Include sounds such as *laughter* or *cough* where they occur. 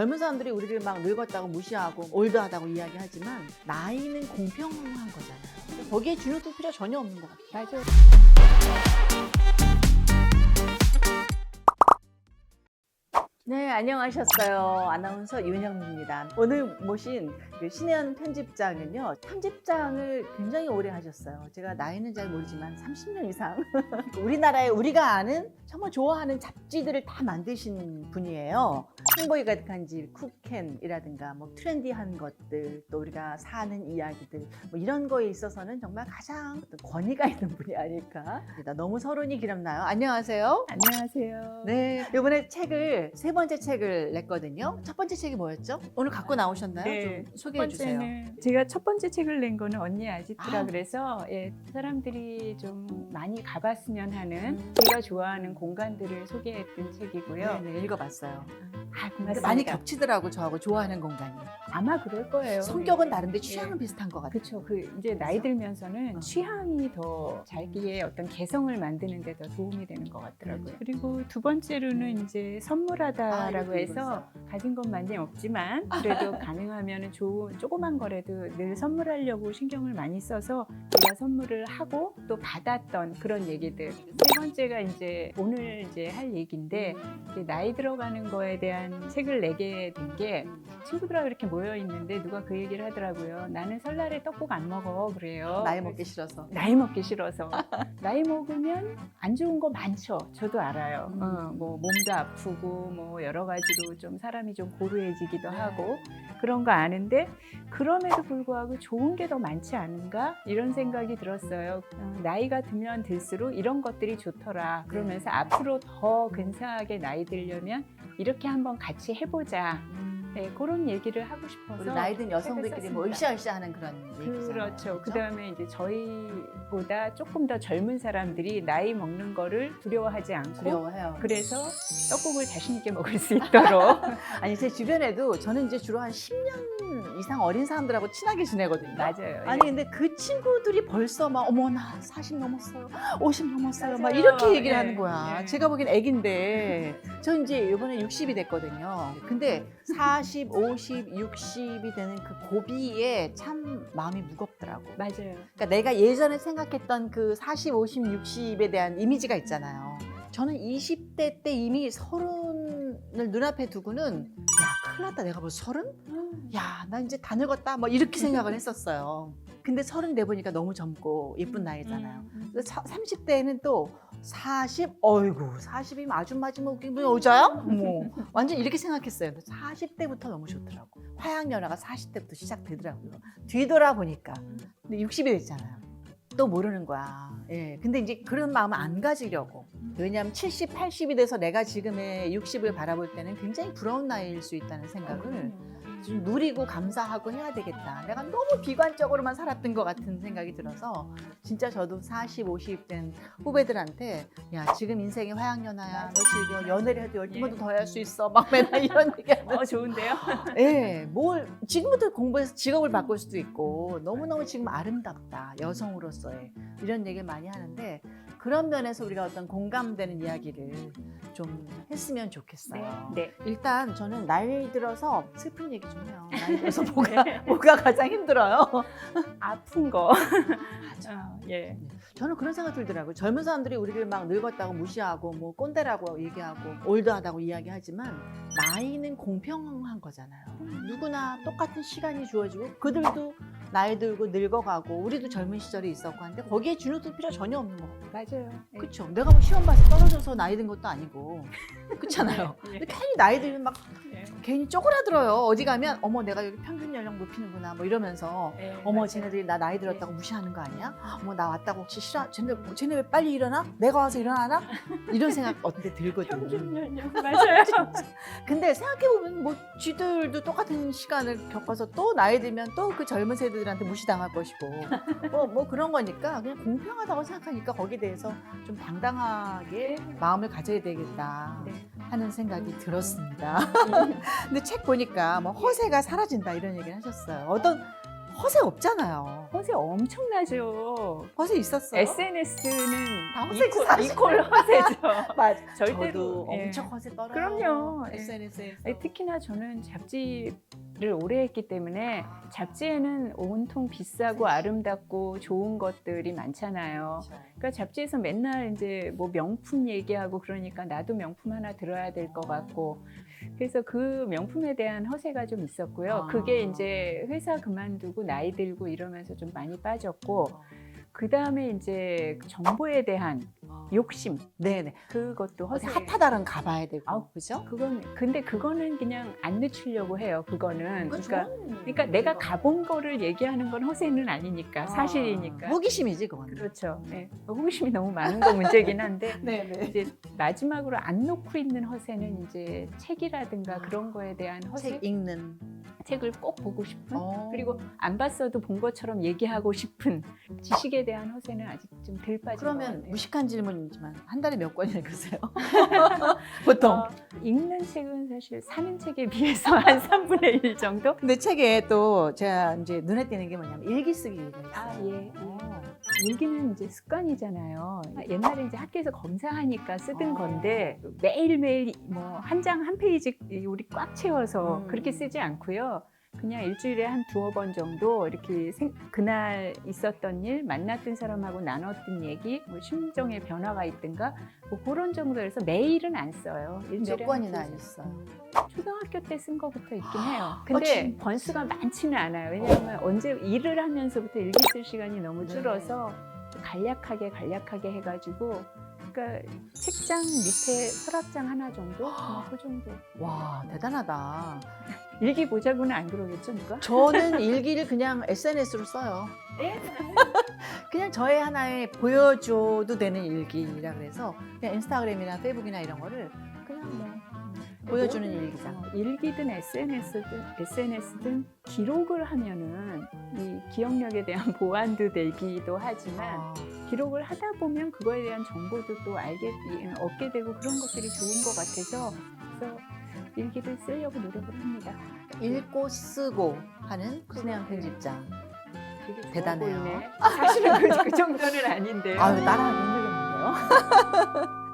젊은 사람들이 우리를 막 늙었다고 무시하고 올드하다고 이야기하지만 나이는 공평한 거잖아요. 거기에 주눅들 필요 전혀 없는 것 같아요. 맞아요. 네, 안녕하셨어요. 아나운서 윤영입니다. 오늘 모신 그 신혜연 편집장은요, 편집장을 굉장히 오래 하셨어요. 제가 나이는 잘 모르지만 30년 이상. *laughs* 우리나라에 우리가 아는 정말 좋아하는 잡지들을 다 만드신 분이에요. 행복이 가득한 집, 쿡캔이라든가 뭐 트렌디한 것들, 또 우리가 사는 이야기들, 뭐 이런 거에 있어서는 정말 가장 권위가 있는 분이 아닐까. 나 너무 서른이 기렵나요? 안녕하세요. 안녕하세요. 네, 이번에 책을 세번 째 책을 냈거든요. 첫 번째 책이 뭐였죠? 오늘 갖고 나오셨나요? 네, 좀첫 소개해 주세요. 제가 첫 번째 책을 낸 거는 언니 아지트라 아. 그래서 예, 사람들이 좀 많이 가봤으면 하는 음. 제가 좋아하는 공간들을 소개했던 책이고요. 네, 네, 읽어봤어요. 아, 근데. 많이 겹치더라고 저하고 좋아하는 공간이. 아마 그럴 거예요. 성격은 네. 다른데 취향은 예. 비슷한 것 같아요. 그렇죠. 그 이제 나이 들면서는 어. 취향이 더 자기의 어떤 개성을 만드는 데 더 도움이 되는 것 같더라고요. 음. 그리고 두 번째로는 이제 아, 선물하다라고 이거 해서 가진 건 많이 없지만 *laughs* 그래도 가능하면 좋은 조그만 거라도 늘 선물하려고 신경을 많이 써서 제가 선물을 하고 또 받았던 그런 얘기들. 세 번째가 이제 오늘 이제 할 얘기인데 이제 나이 들어가는 거에 대한 책을 내게 된 게 친구들하고 이렇게 모여 있는데 누가 그 얘기를 하더라고요. 나는 설날에 떡국 안 먹어 그래요. 나이 먹기 싫어서. 나이 먹기 싫어서 *laughs* 나이 먹으면 안 좋은 거 많죠. 저도 알아요. 음. 어, 뭐 몸도 아프고 뭐 여러 가지로 좀 사람이 좀 고루해지기도 네. 하고 그런 거 아는데 그럼에도 불구하고 좋은 게 더 많지 않은가 이런 생각이 들었어요. 어, 나이가 들면 들수록 이런 것들이 좋더라. 그러면서 앞으로 더 근사하게 나이 들려면 이렇게 한번 같이 해보자. 네, 그런 얘기를 하고 싶어서 우리 나이 든 여성들끼리 뭐. 으쌰으쌰하는 그런 얘기잖아요. 그렇죠. 그 다음에 이제 저희보다 조금 더 젊은 사람들이 나이 먹는 거를 두려워하지 않고 두려워해요. 그래서 떡국을 자신 있게 먹을 수 있도록 *laughs* 아니 제 주변에도 저는 이제 주로 한 10년 이상 어린 사람들하고 친하게 지내거든요. 맞아요. 아니 근데 그 친구들이 벌써 막 어머 나 40 넘었어요 50 넘었어요 막 맞아요. 이렇게 얘기를 예, 하는 거야 예. 제가 보기엔 애긴데 저 이제 이번에 60이 됐거든요 근데 *laughs* 40, 50, 60이 되는 그 고비에 참 마음이 무겁더라고 맞아요. 그러니까 내가 예전에 생각했던 그 40, 50, 60에 대한 이미지가 있잖아요 저는 20대 때 이미 서른을 눈앞에 두고는 야 큰일 났다 내가 벌써 서른? 야, 나 이제 다 늙었다. 뭐 이렇게 생각을 했었어요. 근데 서른 돼 보니까 너무 젊고 예쁜 나이잖아요. 음, 그래서 30대에는 또 40, 어이구, 40이면 아줌마지 뭐, 뭐 여자야? 뭐 완전 이렇게 생각했어요. 40대부터 너무 좋더라고. 화양연화가 40대부터 시작되더라고요. 뒤돌아 보니까. 근데 60이 됐잖아요. 또 모르는 거야. 예. 근데 이제 그런 마음을 안 가지려고. 왜냐하면 70, 80이 돼서 내가 지금의 60을 바라볼 때는 굉장히 부러운 나이일 수 있다는 생각을 음. 좀 누리고 감사하고 해야 되겠다. 내가 너무 비관적으로만 살았던 것 같은 생각이 들어서 진짜 저도 40, 50 된 후배들한테 야 지금 인생이 화양연화야. 너 즐겨. 연애를 해도 열두 번도 더 할 수 있어. 막 맨날 이런 *laughs* 얘기하는. 어 좋은데요? 예, 뭘 지금부터 공부해서 직업을 바꿀 수도 있고 너무 너무 지금 아름답다. 여성으로서의 이런 얘기를 많이 하는데 그런 면에서 우리가 어떤 공감되는 이야기를 좀 했으면 좋겠어요. 네. 일단 저는 나이 들어서 슬픈 얘기 좀 해요. 나이 들어서 *laughs* 뭐가 뭐가 가장 힘들어요? 아픈 거. *laughs* 어, 예. 저는 그런 생각 들더라고요. 젊은 사람들이 우리를 막 늙었다고 무시하고 뭐 꼰대라고 얘기하고 올드하다고 이야기하지만 나이는 공평한 거잖아요. 누구나 똑같은 시간이 주어지고 그들도 나이 들고 늙어가고 우리도 젊은 시절이 있었고 한데 거기에 주눅들 필요 전혀 없는 거 같아요. 맞아요. 예. 그렇죠. 내가 뭐 시험 봐서 떨어져서 나이 든 것도 아니고 그렇잖아요. *laughs* 예. 근데 괜히 나이 들면 막 예. 괜히 쪼그라들어요. 어디 가면 어머 내가 여기 평균 연령 높이는구나 뭐 이러면서 예, 어머 맞아요. 쟤네들이 나 나이 들었다고 무시하는 거 아니야? 어머 나 왔다고 혹시 싫어? 쟤네 쟤네 왜 빨리 일어나? 내가 와서 일어나나? 이런 생각 어때 평균 들거든. 연령 *laughs* 맞아요. 근데 생각해 보면 뭐 쥐들도 똑같은 시간을 겪어서 또 나이 들면 또 그 젊은 세대들한테 무시당할 것이고 뭐, 뭐 그런 거니까 그냥 공평하다고 생각하니까 거기에 대해서 좀 당당하게 마음을 가져야 되겠다 네. 하는 생각이 들었습니다. *laughs* 근데 책 보니까 뭐 허세가 사라진다 이런 얘기를 하셨어요. 어떤 허세 없잖아요. 허세 엄청나죠. 허세 있었어요? SNS는 다 허세지, 사실. 이퀄 허세죠. *laughs* 맞아. 절대로 저도 예. 엄청 허세 떨어요. 그럼요. 예. SNS에서. 아니, 특히나 저는 잡지를 오래 했기 때문에 잡지에는 온통 비싸고 아름답고 좋은 것들이 많잖아요. 그러니까 잡지에서 맨날 이제 뭐 명품 얘기하고 그러니까 나도 명품 하나 들어야 될 것 같고 그래서 그 명품에 대한 허세가 좀 있었고요. 아. 그게 이제 회사 그만두고 나이 들고 이러면서 좀 많이 빠졌고 그 다음에 이제 정보에 대한 욕심 네네. 그것도 어디 허세. 핫하다는 가봐야 되고. 아우, 그죠? 그건 근데 그거는 그냥 안 늦추려고 해요. 그거는 그건 그러니까 좋은 그러니까 내가 거. 가본 거를 얘기하는 건 허세는 아니니까 사실이니까. 아, 호기심이지 그건. 그렇죠. 네. 호기심이 너무 많은 거 문제긴 한데 *laughs* 네네. 이제 마지막으로 안 놓고 있는 허세는 이제 책이라든가 그런 거에 대한 허세, 책 읽는. 책을 꼭 보고 싶은 어. 그리고 안 봤어도 본 것처럼 얘기하고 싶은 지식에 대한 허세는 아직 좀 덜 빠진 것 그러면. 무식한 질문이지만 한 달에 몇권 읽으세요? *laughs* 보통. 어, 읽는 책은 사실 사는 책에 비해서 한 3분의 1 정도? 근데 책에 또 제가 이제 눈에 띄는 게 뭐냐면 일기 있어요. 아, 예. 어. 일기는 이제 습관이잖아요. 옛날에 이제 학교에서 검사하니까 쓰던 어. 건데 매일매일 뭐 한 장 한 페이지 우리 꽉 채워서 음. 그렇게 쓰지 않고요. 그냥 일주일에 한 두어 번 정도 이렇게 생- 그날 있었던 일, 만났던 사람하고 나눴던 얘기, 뭐 심정의 변화가 있든가 뭐 그런 정도에서 매일은 안 써요. 일주일에 몇 권이나 한 두어 있어요. 초등학교 때 쓴 거부터 있긴 해요. 아, 근데 진- 번수가 많지는 않아요. 왜냐하면 언제 일을 하면서부터 일기 쓸 시간이 너무 네. 줄어서 간략하게 간략하게 해가지고 그러니까 책장 밑에 서랍장 하나 정도, 뭐그 정도. 와 대단하다. 일기 보자고는 안 그러겠죠, 누가? 저는 *laughs* 일기를 그냥 SNS로 써요. 예? *laughs* 그냥 저의 하나의 보여줘도 되는 일기라 그래서 그냥 인스타그램이나 페이북이나 이런 거를 그냥 뭐 보여주는 뭐든, 일기장. 어, 일기든 SNS든 SNS든 기록을 하면은 이 기억력에 대한 *laughs* 보완도 되기도 하지만 아, 기록을 하다 보면 그거에 대한 정보도 또 알게 얻게 되고 그런 것들이 좋은 것 같아서 그래서 일기를 쓰려고 노력을 합니다. 읽고 쓰고 하는 신혜영 편집장. 되게 좋아 대단해요. 보이네. 사실은 그, 그 정도는 아닌데 요. 아유 따라하기 힘들겠는데요. *laughs*